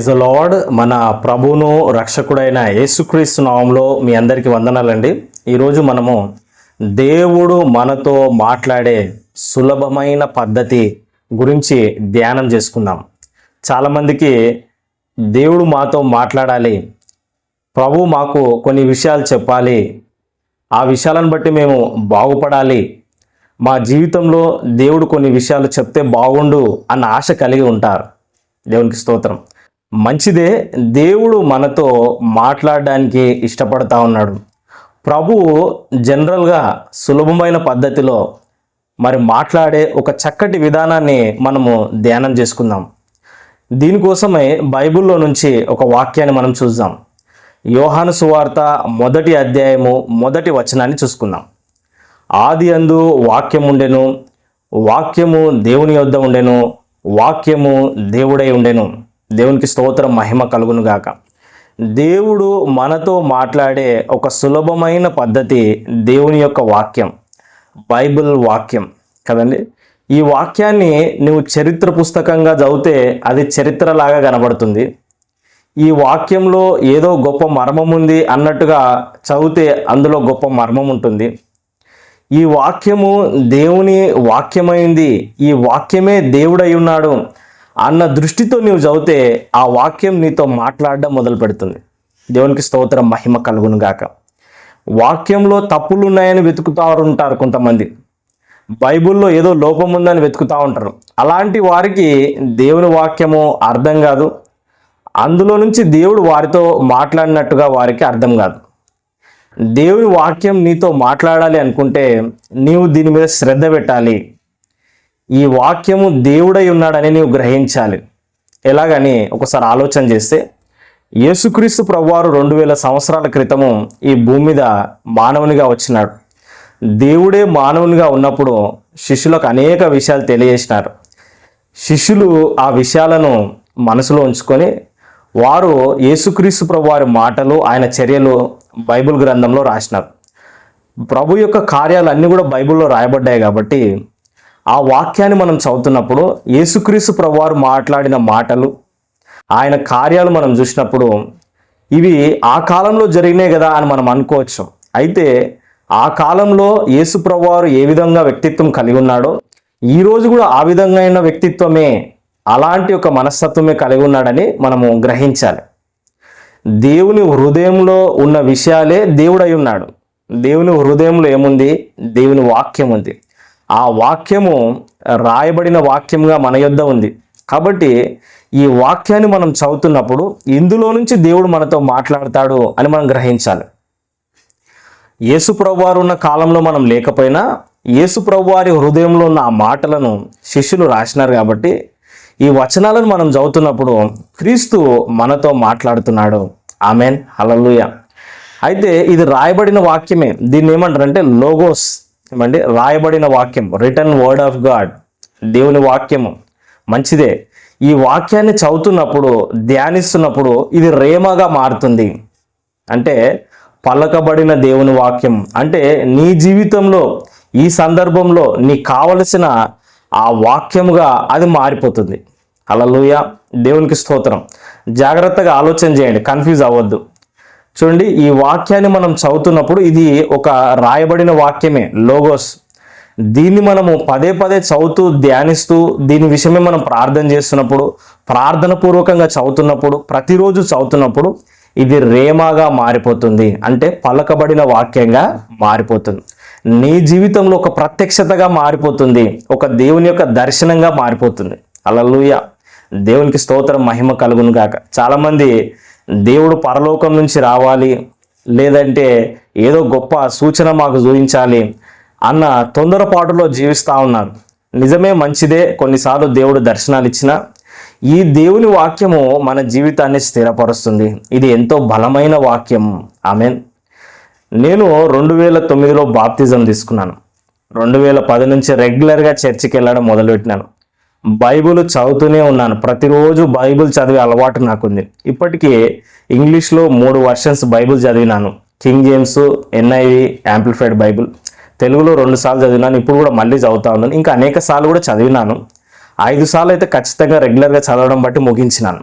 Is lord మన ప్రభువును రక్షకుడైన యేసుక్రీస్తు నామంలో మీ అందరికీ వందనాలండి. ఈరోజు మనము దేవుడు మనతో మాట్లాడే సులభమైన పద్ధతి గురించి ధ్యానం చేసుకుందాం. చాలామందికి దేవుడు మాతో మాట్లాడాలి. ప్రభు మాకు కొన్ని విషయాలు చెప్పాలి. ఆ విషయాలను బట్టి మేము బాగుపడాలి. మా జీవితంలో దేవుడు కొన్ని విషయాలు చెప్తే బాగుండు అన్న ఆశ కలిగి ఉంటారు. దేవునికి స్తోత్రం. మంచిదే. దేవుడు మనతో మాట్లాడడానికి ఇష్టపడతా ఉన్నాడు. ప్రభువు జనరల్గా సులభమైన పద్ధతిలో మరి మాట్లాడే ఒక చక్కటి విధానాన్ని మనము ధ్యానం చేసుకుందాం. దీనికోసమే బైబిల్లో నుంచి ఒక వాక్యాన్ని మనం చూద్దాం. యోహాను సువార్త మొదటి అధ్యాయము మొదటి వచనాన్ని చూసుకుందాం. ఆది అందు వాక్యం ఉండెను వాక్యము దేవుని యొద్ద ఉండెను వాక్యము దేవుడై ఉండెను. దేవునికి స్తోత్రం మహిమ కలుగును గాక. దేవుడు మనతో మాట్లాడే ఒక సులభమైన పద్ధతి దేవుని యొక్క వాక్యం బైబిల్ వాక్యం కదండి? ఈ వాక్యాన్ని నువ్వు చరిత్ర పుస్తకంగా చదివితే అది చరిత్రలాగా కనబడుతుంది. ఈ వాక్యంలో ఏదో గొప్ప మర్మం ఉంది అన్నట్టుగా చదివితే అందులో గొప్ప మర్మం ఉంటుంది. ఈ వాక్యము దేవుని వాక్యమైంది. ఈ వాక్యమే దేవుడై ఉన్నాడు. అన్న దృష్టితో నీవు చదివితే ఆ వాక్యం నీతో మాట్లాడడం మొదలు పెడుతుంది దేవునికి స్తోత్రం మహిమ కలుగును గాక. వాక్యంలో తప్పులు ఉన్నాయని వెతుకుతూ ఉంటారు కొంతమంది. బైబిల్లో ఏదో లోపం ఉందని వెతుకుతూ ఉంటారు. అలాంటి వారికి దేవుని వాక్యము అర్థం కాదు. అందులో నుంచి దేవుడు వారితో మాట్లాడినట్టుగా వారికి అర్థం కాదు. దేవుని వాక్యం నీతో మాట్లాడాలి అనుకుంటే నీవు దీని మీద శ్రద్ధ పెట్టాలి. ఈ వాక్యము దేవుడై ఉన్నాడని నీవు గ్రహించాలి. ఎలాగని ఒకసారి ఆలోచన చేస్తే యేసుక్రీస్తు ప్రభువారు రెండు వేల సంవత్సరాల క్రితము ఈ భూమి మీద మానవునిగా వచ్చినాడు. దేవుడే మానవునిగా ఉన్నప్పుడు శిష్యులకు అనేక విషయాలు తెలియజేసినారు. శిష్యులు ఆ విషయాలను మనసులో ఉంచుకొని వారు యేసుక్రీస్తు ప్రభు వారి మాటలు ఆయన చర్యలు బైబిల్ గ్రంథంలో రాసినారు. ప్రభు యొక్క కార్యాలు అన్నీ కూడా బైబిల్లో రాయబడ్డాయి కాబట్టి ఆ వాక్యాన్ని మనం చదువుతున్నప్పుడు యేసుక్రీస్తు ప్రభువారు మాట్లాడిన మాటలు ఆయన కార్యాలు మనం చూసినప్పుడు ఇవి ఆ కాలంలో జరిగినాయి కదా అని మనం అనుకోవచ్చు. అయితే ఆ కాలంలో యేసు ప్రభువారు ఏ విధంగా వ్యక్తిత్వం కలిగి ఉన్నాడో ఈ రోజు కూడా ఆ విధంగా వ్యక్తిత్వమే అలాంటి ఒక మనస్తత్వమే కలిగి ఉన్నాడని మనము గ్రహించాలి. దేవుని హృదయంలో ఉన్న విషయాలే దేవుడై ఉన్నాడు. దేవుని హృదయంలో ఏముంది? దేవుని వాక్యం ఉంది. ఆ వాక్యము రాయబడిన వాక్యంగా మన యొద్ద ఉంది. కాబట్టి ఈ వాక్యాన్ని మనం చదువుతున్నప్పుడు ఇందులో నుంచి దేవుడు మనతో మాట్లాడతాడు అని మనం గ్రహించాలి. యేసు ప్రభువారు ఉన్న కాలంలో మనం లేకపోయినా యేసు ప్రభువారి హృదయంలో ఉన్న ఆ మాటలను శిష్యులు రాసినారు కాబట్టి ఈ వచనాలను మనం చదువుతున్నప్పుడు క్రీస్తు మనతో మాట్లాడుతున్నాడు. ఆమెన్. హలలుయ అయితే ఇది రాయబడిన వాక్యమే. దీన్ని ఏమంటారంటే లోగోస్. ఏమండి? రాయబడిన వాక్యం రిటర్న్ వర్డ్ ఆఫ్ గాడ్ దేవుని వాక్యము మంచిదే. ఈ వాక్యాన్ని చదువుతున్నప్పుడు ధ్యానిస్తున్నప్పుడు ఇది రేమగా మారుతుంది. అంటే పలకబడిన దేవుని వాక్యం. అంటే నీ జీవితంలో ఈ సందర్భంలో నీకు కావలసిన ఆ వాక్యముగా అది మారిపోతుంది. అలలుయ దేవునికి స్తోత్రం. జాగ్రత్తగా ఆలోచన చేయండి. కన్ఫ్యూజ్ అవ్వద్దు. చూడండి ఈ వాక్యాన్ని మనం చదువుతున్నప్పుడు ఇది ఒక రాయబడిన వాక్యమే లోగోస్. దీన్ని మనము పదే పదే చదువుతూ ధ్యానిస్తూ దీని విషయమే మనం ప్రార్థన చేస్తున్నప్పుడు ప్రార్థన పూర్వకంగా చదువుతున్నప్పుడు ప్రతిరోజు చదువుతున్నప్పుడు ఇది రేమాగా మారిపోతుంది. అంటే పలకబడిన వాక్యంగా మారిపోతుంది. నీ జీవితంలో ఒక ప్రత్యక్షతగా మారిపోతుంది. ఒక దేవుని యొక్క దర్శనంగా మారిపోతుంది. అలలుయ దేవునికి స్తోత్రం మహిమ కలుగును గాక. చాలామంది దేవుడు పరలోకం నుంచి రావాలి లేదంటే ఏదో గొప్ప సూచన మాకు చూపించాలి అన్న తొందరపాటులో జీవిస్తూ ఉన్నారు నిజమే మంచిదే కొన్నిసార్లు దేవుడు దర్శనాలు ఇచ్చిన. ఈ దేవుని వాక్యము మన జీవితాన్ని స్థిరపరుస్తుంది. ఇది ఎంతో బలమైన వాక్యం. ఆమెన్. నేను రెండు వేల తొమ్మిదిలో బాప్తిజం తీసుకున్నాను. రెండు వేల పది నుంచి రెగ్యులర్గా చర్చికి వెళ్ళడం మొదలుపెట్టినాను. బైబిల్ చదువుతూనే ఉన్నాను. ప్రతిరోజు బైబిల్ చదివే అలవాటు నాకుంది. ఇప్పటికీ ఇంగ్లీష్లో మూడు versions Bible చదివినాను. King James NIV amplified Bible. తెలుగులో రెండు సార్లు చదివినాను. ఇప్పుడు కూడా మళ్ళీ చదువుతా ఉన్నాను. ఇంకా అనేక సార్లు కూడా చదివినాను. ఐదు సార్లు అయితే ఖచ్చితంగా రెగ్యులర్గా చదవడం బట్టి ముగించినాను.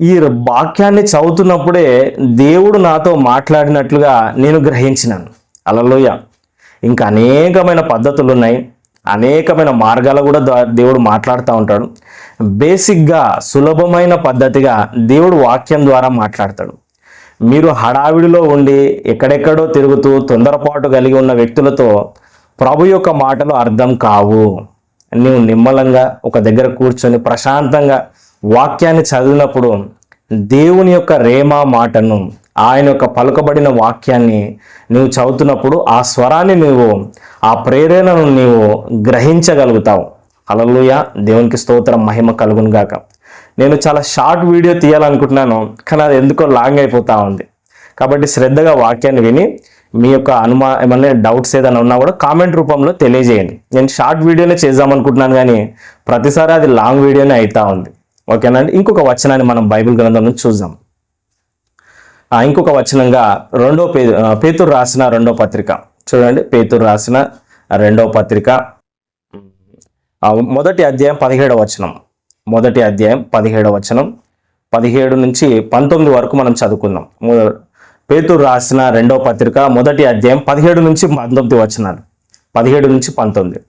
ఈ వాక్యాన్ని చదువుతున్నప్పుడే దేవుడు నాతో మాట్లాడినట్లుగా నేను గ్రహించినాను. అలలోయ. ఇంకా అనేకమైన పద్ధతులు ఉన్నాయి అనేకమైన మార్గాలు కూడా దేవుడు మాట్లాడుతూ ఉంటాడు. బేసిక్గా సులభమైన పద్ధతిగా దేవుడు వాక్యం ద్వారా మాట్లాడతాడు. మీరు హడావిడిలో ఉండి ఎక్కడెక్కడో తిరుగుతూ తొందరపాటు కలిగి ఉన్న వ్యక్తులతో ప్రభు యొక్క మాటలు అర్థం కావు. నీవు నిమ్మలంగా ఒక దగ్గర కూర్చొని ప్రశాంతంగా వాక్యాన్ని చదివినప్పుడు దేవుని యొక్క రేమా మాటను ఆయన యొక్క పలుకబడిన వాక్యాన్ని నీవు చదువుతున్నప్పుడు ఆ స్వరాన్ని నీవు ఆ ప్రేరణను నీవు గ్రహించగలుగుతావు. అలలుయ దేవునికి స్తోత్రం మహిమ కలుగును గాక. నేను చాలా షార్ట్ వీడియో తీయాలనుకుంటున్నాను కానీ అది ఎందుకో లాంగ్ అయిపోతా ఉంది. కాబట్టి శ్రద్ధగా వాక్యాన్ని విని మీ యొక్క అనుమా ఏమన్నా డౌట్స్ ఏదైనా ఉన్నా కూడా కామెంట్ రూపంలో తెలియజేయండి. నేను షార్ట్ వీడియోనే చేద్దాం అనుకుంటున్నాను కానీ ప్రతిసారి అది లాంగ్ వీడియోనే అవుతా ఉంది. ఓకేనండి? ఇంకొక వచనాన్ని మనం బైబిల్ గ్రంథం నుంచి చూద్దాం. ఇంకొక వచనంగా రెండో పే పేతురు రాసిన రెండో పత్రిక. చూడండి పేతురు రాసిన రెండో పత్రిక. మొదటి అధ్యాయం పదిహేడవ వచనం. మొదటి అధ్యాయం పదిహేడవ వచనం. పదిహేడు నుంచి పంతొమ్మిది వరకు మనం చదువుకుందాం. పేతురు రాసిన రెండో పత్రిక మొదటి అధ్యాయం పదిహేడు నుంచి పంతొమ్మిది వచనాలు. పదిహేడు నుంచి పంతొమ్మిది.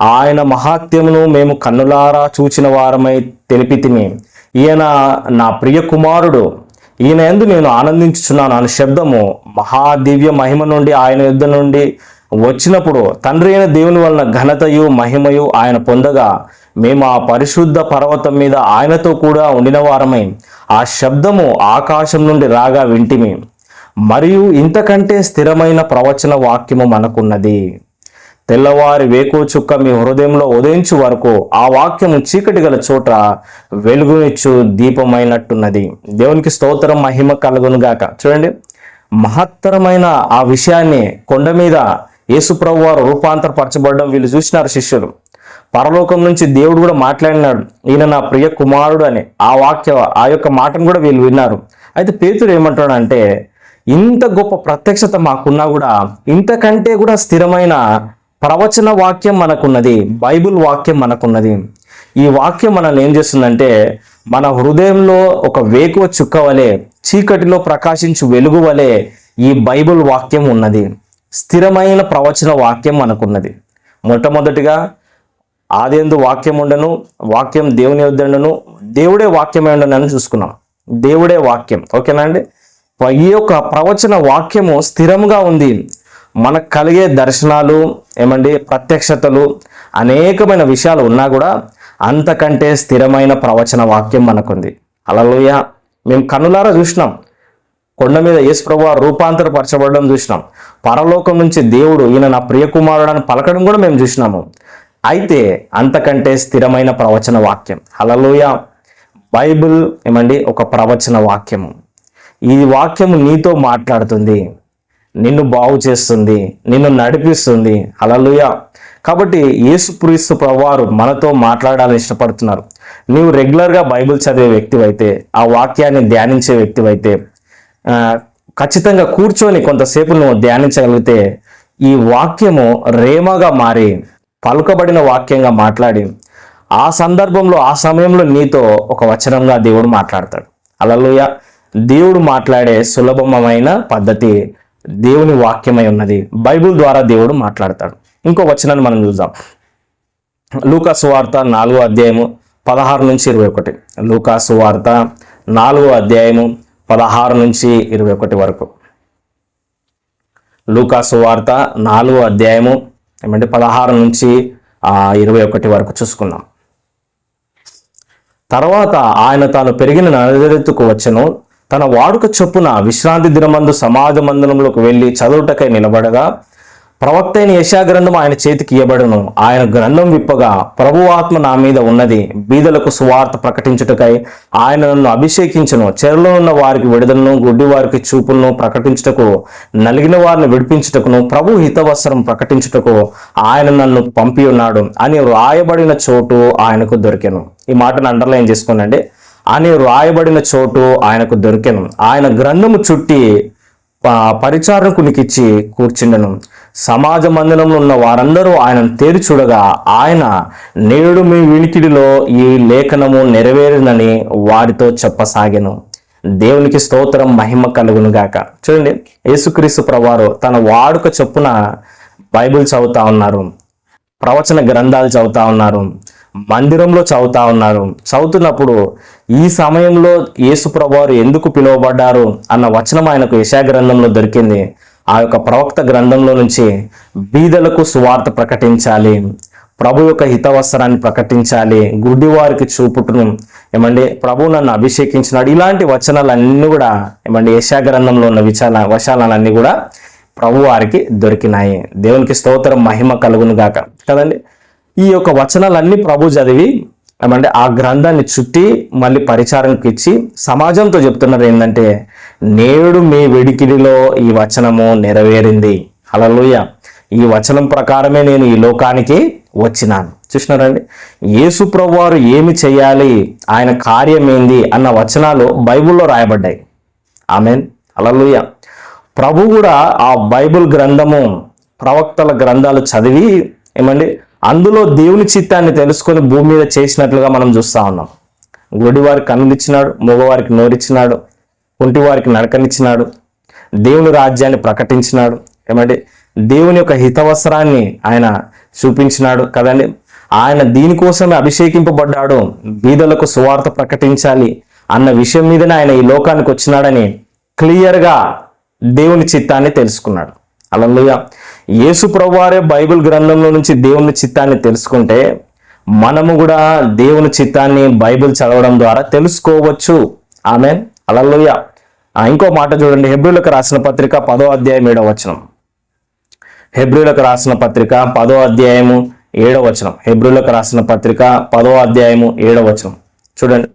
ఆయన మహాత్యమును మేము కన్నులారా చూచిన వారమై తెలిపితిమి. ఈయన నా ప్రియ కుమారుడు ఈయన ఎందు నేను ఆనందించుచున్నాను అనే శబ్దము మహాదివ్య మహిమ నుండి ఆయన యుద్ధ నుండి వచ్చినప్పుడు తండ్రి అయిన దేవుని వలన ఘనతయు మహిమయు ఆయన పొందగా మేము ఆ పరిశుద్ధ పర్వతం మీద ఆయనతో కూడా ఉండిన వారమై ఆ శబ్దము ఆకాశం నుండి రాగా వింటిమి. మరియు ఇంతకంటే స్థిరమైన ప్రవచన వాక్యము మనకున్నది. తెల్లవారి వేకు చుక్క మీ హృదయంలో ఉదయించు వరకు ఆ వాక్యము చీకటి గల చోట వెలుగునిచ్చు దీపమైనట్టున్నది. దేవునికి స్తోత్రం మహిమ కలుగును గాక. చూడండి. మహత్తరమైన ఆ విషయాన్ని కొండ మీద యేసుప్రభు వారు రూపాంతరపరచబడడం వీళ్ళు చూసినారు శిష్యులు. పరలోకం నుంచి దేవుడు కూడా మాట్లాడినాడు. ఈయన నా ప్రియ కుమారుడు అని ఆ వాక్య ఆ యొక్క మాటను కూడా వీళ్ళు విన్నారు. అయితే పేతుడు ఏమంటాడంటే ఇంత గొప్ప ప్రత్యక్షత మాకున్నా కూడా ఇంతకంటే కూడా స్థిరమైన ప్రవచన వాక్యం మనకున్నది బైబిల్ వాక్యం మనకున్నది. ఈ వాక్యం మనల్ని ఏం చేస్తుందంటే మన హృదయంలో ఒక వేకువ చుక్క వలె చీకటిలో ప్రకాశించు వెలుగు వలె ఈ బైబిల్ వాక్యం ఉన్నది. స్థిరమైన ప్రవచన వాక్యం మనకున్నది. మొట్టమొదటిగా ఆదేందు వాక్యం ఉండను వాక్యం దేవుని వద్దను దేవుడే వాక్యమే ఉండను అని చూసుకున్నాం. దేవుడే వాక్యం. ఓకేనా అండి? ఈ యొక్క ప్రవచన వాక్యము స్థిరంగా ఉంది. మనకు కలిగే దర్శనాలు ఏమండి ప్రత్యక్షతలు అనేకమైన విషయాలు ఉన్నా కూడా అంతకంటే స్థిరమైన ప్రవచన వాక్యం మనకుంది. అలలోయ మేము కన్నులారా చూసినాం. కొండ మీద యేసు ప్రభు రూపాంతరపరచబడడం చూసినాం. పరలోకం నుంచి దేవుడు ఈయన నా ప్రియకుమారుడు అని పలకడం కూడా మేము చూసినాము. అయితే అంతకంటే స్థిరమైన ప్రవచన వాక్యం. హలలోయ బైబిల్ ఏమండి ఒక ప్రవచన వాక్యము. ఈ వాక్యము నీతో మాట్లాడుతుంది. నిన్ను బాగు చేస్తుంది నిన్ను నడిపిస్తుంది. అలలుయ కాబట్టి యేసుక్రీస్తు ప్రభువారు మనతో మాట్లాడాలని ఇష్టపడుతున్నారు. నీవు రెగ్యులర్గా బైబిల్ చదివే వ్యక్తివైతే ఆ వాక్యాన్ని ధ్యానించే వ్యక్తివైతే ఖచ్చితంగా కూర్చొని కొంతసేపు నువ్వు ధ్యానించగలిగితే ఈ వాక్యము రేమగా మారి పలుకబడిన వాక్యంగా మాట్లాడి ఆ సందర్భంలో ఆ సమయంలో నీతో ఒక వచనంగా దేవుడు మాట్లాడతాడు. అలలుయ దేవుడు మాట్లాడే సులభమైన పద్ధతి దేవుని వాక్యమై ఉన్నది. బైబిల్ ద్వారా దేవుడు మాట్లాడతాడు. ఇంకో వచనాన్ని మనం చూద్దాం. లూకాసు వార్త నాలుగో అధ్యాయము పదహారు నుంచి ఇరవై ఒకటి. లూకాసు వార్త నాలుగో అధ్యాయము పదహారు నుంచి ఇరవై ఒకటి వరకు. లూకాసు వార్త నాలుగో అధ్యాయము ఏమంటే పదహారు నుంచి ఇరవై ఒకటి వరకు చూసుకుందాం. తర్వాత ఆయన తాను పెరిగిన నజరెత్తుకు వచ్చను తన వాడుక చొప్పున విశ్రాంతి దినమందు సమాజ మందిరంలోకి వెళ్ళి చదువుటకై నిలబడగా ప్రవక్త అయిన యశాగ్రంథం ఆయన చేతికి ఇవ్వబడును ఆయన గ్రంథం విప్పగా ప్రభు ఆత్మ నా మీద ఉన్నది బీదలకు సువార్త ప్రకటించుటకై ఆయన నన్ను అభిషేకించను. చెరలో ఉన్న వారికి విడుదలను గుడ్డి వారికి చూపులను ప్రకటించుటకు నలిగిన వారిని విడిపించుటకును ప్రభు హితవస్త్రం ప్రకటించుటకు ఆయన నన్ను పంపి ఉన్నాడు అని వ్రాయబడిన చోటు ఆయనకు దొరికెను. ఈ మాటను అండర్లైన్ చేసుకోనండి. అని వ్రాయబడిన చోటు ఆయనకు దొరికెను. ఆయన గ్రంథము చుట్టి పరిచారకునికిచ్చి కూర్చుండెను. సమాజ మందిరంలో ఉన్న వారందరూ ఆయనను తేరి చూడగా ఆయన నేడు మీ వినికిడిలో ఈ లేఖనము నెరవేరినని వారితో చెప్పసాగెను. దేవునికి స్తోత్రం మహిమ కలుగును గాక. చూడండి యేసుక్రీస్తు ప్రవారు తన వాడుక చొప్పున బైబిల్ చదువుతా ఉన్నారు. ప్రవచన గ్రంథాలు చదువుతా ఉన్నారు. మందిరంలో చదువుతా ఉన్నారు. చదువుతున్నప్పుడు ఈ సమయంలో యేసు ప్రభువారు ఎందుకు పిలువబడ్డారు అన్న వచనం ఆయనకు యశా గ్రంథంలో దొరికింది. ఆ యొక్క ప్రవక్త గ్రంథంలో నుంచి బీదలకు సువార్త ప్రకటించాలి. ప్రభు యొక్క హితవస్త్రాన్ని ప్రకటించాలి. గుడ్డివారికి చూపుటను ఏమండి ప్రభు నన్ను అభిషేకించినాడు. ఇలాంటి వచనాలన్నీ కూడా ఏమండి యశా గ్రంథంలో ఉన్న విచాల వశాలన్నీ కూడా ప్రభు వారికి దొరికినాయి. దేవునికి స్తోత్రం మహిమ కలుగును గాక. కదండి? ఈ యొక్క వచనాలన్నీ ప్రభు చదివి ఏమంటే ఆ గ్రంథాన్ని చుట్టి మళ్ళీ పరిచారంకి ఇచ్చి సమాజంతో చెప్తున్నారు ఏంటంటే నేడు మీ వెడికిడిలో ఈ వచనము నెరవేరింది. అలలోయ ఈ వచనం ప్రకారమే నేను ఈ లోకానికి వచ్చినాను. చూసినారండి? యేసు ప్రభువారు ఏమి చేయాలి? ఆయన కార్యం ఏంది? అన్న వచనాలు బైబిల్లో రాయబడ్డాయి. ఆమెన్. అలలుయ ప్రభు కూడా ఆ బైబిల్ గ్రంథము ప్రవక్తల గ్రంథాలు చదివి ఏమండి? అందులో దేవుని చిత్తాన్ని తెలుసుకొని భూమి మీద చేసినట్లుగా మనం చూస్తా ఉన్నాం. గుడివారికి కన్నులు ఇచ్చినాడు మగవారికి నోరిచ్చినాడు కుంటివారికి నడకనిచ్చినాడు దేవుని రాజ్యాన్ని ప్రకటించినాడు ఏమంటే దేవుని యొక్క హితవస్త్రాన్ని ఆయన చూపించినాడు కదండి. ఆయన దీనికోసమే అభిషేకింపబడ్డాడు బీదలకు సువార్త ప్రకటించాలి అన్న విషయం మీదనే ఆయన ఈ లోకానికి వచ్చినాడని క్లియర్గా దేవుని చిత్తాన్ని తెలుసుకున్నాడు. అలలుగా యేసు ప్రభువారే బైబిల్ గ్రంథంలో నుంచి దేవుని చిత్తాన్ని తెలుసుకుంటే మనము కూడా దేవుని చిత్తాన్ని బైబిల్ చదవడం ద్వారా తెలుసుకోవచ్చు. ఆమె అలలుయ ఇంకో మాట చూడండి. హెబ్రిలకు రాసిన పత్రిక పదో అధ్యాయం ఏడవ వచనం. హెబ్రిలకు రాసిన పత్రిక పదో అధ్యాయము ఏడవ వచనం. హెబ్రిలకు రాసిన పత్రిక పదో అధ్యాయము ఏడవ వచనం. చూడండి.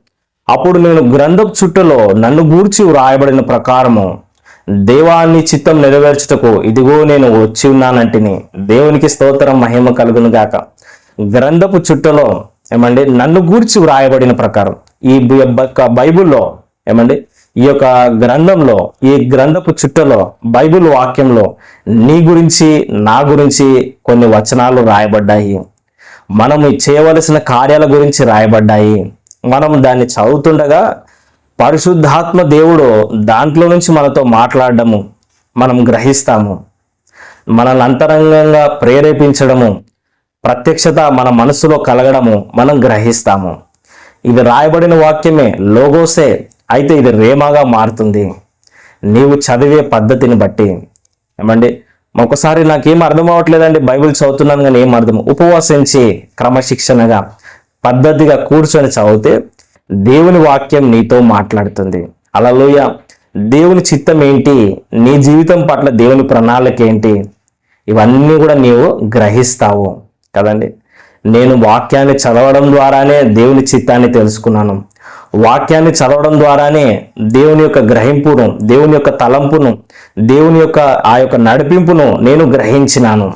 అప్పుడు నేను గ్రంథపు చుట్టలో నన్ను గూర్చి వ్రాయబడిన ప్రకారము దేవాన్ని చిత్తం నెరవేర్చుటకు ఇదిగో నేను వచ్చి ఉన్నానంటిని దేవునికి స్తోత్రం మహిమ కలుగును గాక. గ్రంథపు చుట్టలో ఏమండి నన్ను గూర్చి వ్రాయబడిన ప్రకారం ఈ బైబుల్లో బైబిల్లో ఏమండి ఈ యొక్క గ్రంథంలో ఈ గ్రంథపు చుట్టలో బైబిల్ వాక్యంలో నీ గురించి నా గురించి కొన్ని వచనాలు రాయబడ్డాయి మనము చేయవలసిన కార్యాల గురించి రాయబడ్డాయి. మనం దాన్ని చదువుతుండగా పరిశుద్ధాత్మ దేవుడు దాంట్లో నుంచి మనతో మాట్లాడడము మనం గ్రహిస్తాము. మనల్ని అంతరంగంగా ప్రేరేపించడము ప్రత్యక్షత మన మనసులో కలగడము మనం గ్రహిస్తాము. ఇది రాయబడిన వాక్యమే లోగోసే అయితే ఇది రేమాగా మారుతుంది. నీవు చదివే పద్ధతిని బట్టి. ఏమండి? ఒకసారి నాకేం అర్థం అవ్వట్లేదండి బైబిల్ చదువుతున్నాను కానీ ఏం అర్థం? ఉపవాసించి క్రమశిక్షణగా పద్ధతిగా కూర్చొని చదివితే దేవుని వాక్యం నీతో మాట్లాడుతుంది. అలలోయ. దేవుని చిత్తం ఏంటి? నీ జీవితం పట్ల దేవుని ప్రణాళిక ఏంటి? ఇవన్నీ కూడా నీవు గ్రహిస్తావు. కదండి? నేను వాక్యాన్ని చదవడం ద్వారానే దేవుని చిత్తాన్ని తెలుసుకున్నాను. వాక్యాన్ని చదవడం ద్వారానే దేవుని యొక్క గ్రహింపును దేవుని యొక్క తలంపును దేవుని యొక్క ఆ యొక్క నడిపింపును నేను గ్రహించినాను.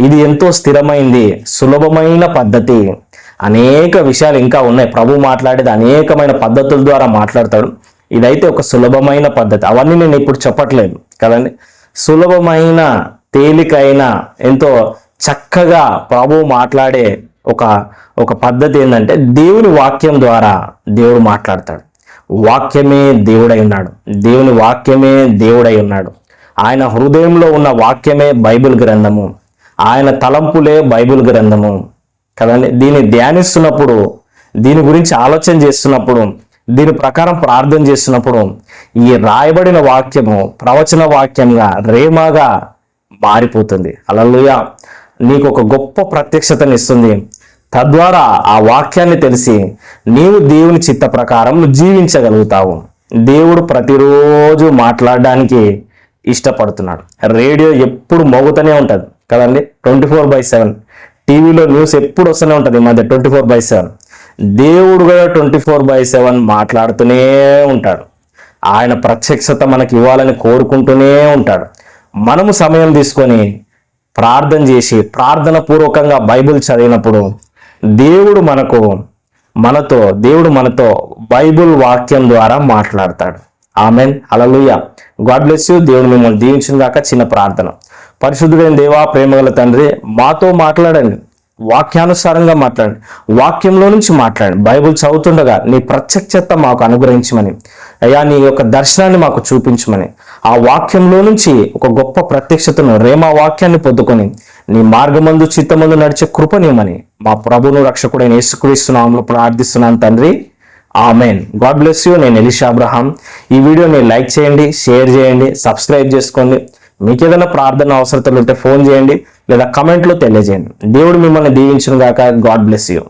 ఇది ఎంతో స్థిరమైంది సులభమైన పద్ధతి. అనేక విషయాలు ఇంకా ఉన్నాయి. ప్రభు మాట్లాడేది అనేకమైన పద్ధతుల ద్వారా మాట్లాడతాడు. ఇదైతే ఒక సులభమైన పద్ధతి. అవన్నీ నేను ఇప్పుడు చెప్పట్లేదు. కదండి? సులభమైన తేలికైన ఎంతో చక్కగా ప్రభు మాట్లాడే ఒక ఒక పద్ధతి ఏంటంటే దేవుని వాక్యం ద్వారా దేవుడు మాట్లాడతాడు. వాక్యమే దేవుడై ఉన్నాడు. దేవుని వాక్యమే దేవుడై ఉన్నాడు. ఆయన హృదయంలో ఉన్న వాక్యమే బైబిల్ గ్రంథము. ఆయన తలంపులే బైబిల్ గ్రంథము. కదండి? దీన్ని ధ్యానిస్తున్నప్పుడు దీని గురించి ఆలోచన చేస్తున్నప్పుడు దీని ప్రకారం ప్రార్థన చేస్తున్నప్పుడు ఈ రాయబడిన వాక్యము ప్రవచన వాక్యంగా రేమాగా మారిపోతుంది. అలలుయ నీకు ఒక గొప్ప ప్రత్యక్షతను ఇస్తుంది. తద్వారా ఆ వాక్యాన్ని తెలిసి నీవు దేవుని చిత్త ప్రకారం జీవించగలుగుతావు. దేవుడు ప్రతిరోజు మాట్లాడడానికి ఇష్టపడుతున్నాడు. రేడియో ఎప్పుడు మోగుతూనే ఉంటుంది. కదండి? Twenty four by seven. టీవీలో న్యూస్ ఎప్పుడు వస్తూనే ఉంటుంది మధ్య ట్వంటీ ఫోర్ బై సెవెన్. దేవుడు కూడా ట్వంటీ ఫోర్ బై సెవెన్ మాట్లాడుతూనే ఉంటాడు. ఆయన ప్రత్యక్షత మనకి ఇవ్వాలని కోరుకుంటూనే ఉంటాడు. మనము సమయం తీసుకొని ప్రార్థన చేసి ప్రార్థన పూర్వకంగా బైబిల్ చదివినప్పుడు దేవుడు మనకు మనతో దేవుడు మనతో బైబిల్ వాక్యం ద్వారా మాట్లాడతాడు. ఆమెన్. అలలుయ గాడ్ బ్లెస్ యూ. దేవుడు మిమ్మల్ని దీవించిన దాకా చిన్న ప్రార్థన. పరిశుద్ధుడైన దేవా ప్రేమగల తండ్రి మాతో మాట్లాడండి. వాక్యానుసారంగా మాట్లాడండి. వాక్యంలో నుంచి మాట్లాడండి. బైబుల్ చదువుతుండగా నీ ప్రత్యక్షత మాకు అనుగ్రహించమని అయ్యా నీ యొక్క దర్శనాన్ని మాకు చూపించమని ఆ వాక్యంలో నుంచి ఒక గొప్ప ప్రత్యక్షతను రేమా వాక్యాన్ని పొద్దుకొని నీ మార్గమందు చిత్తమందు నడిచే కృపనియమని మా ప్రభును రక్షకుడైన యేసుక్రీస్తునామంలో ప్రార్థిస్తున్నాను తండ్రి. ఆమెన్. God bless you. నేను ఎలిషా అబ్రహాం. ఈ వీడియోని లైక్ చేయండి షేర్ చేయండి సబ్స్క్రైబ్ చేసుకోండి. మీకు ఏదైనా ప్రార్థన అవసరతలు ఉంటే ఫోన్ చేయండి లేదా కమెంట్లో తెలియజేయండి. దేవుడు మిమ్మల్ని దీవించును గాక గాడ్ బ్లెస్ యూ.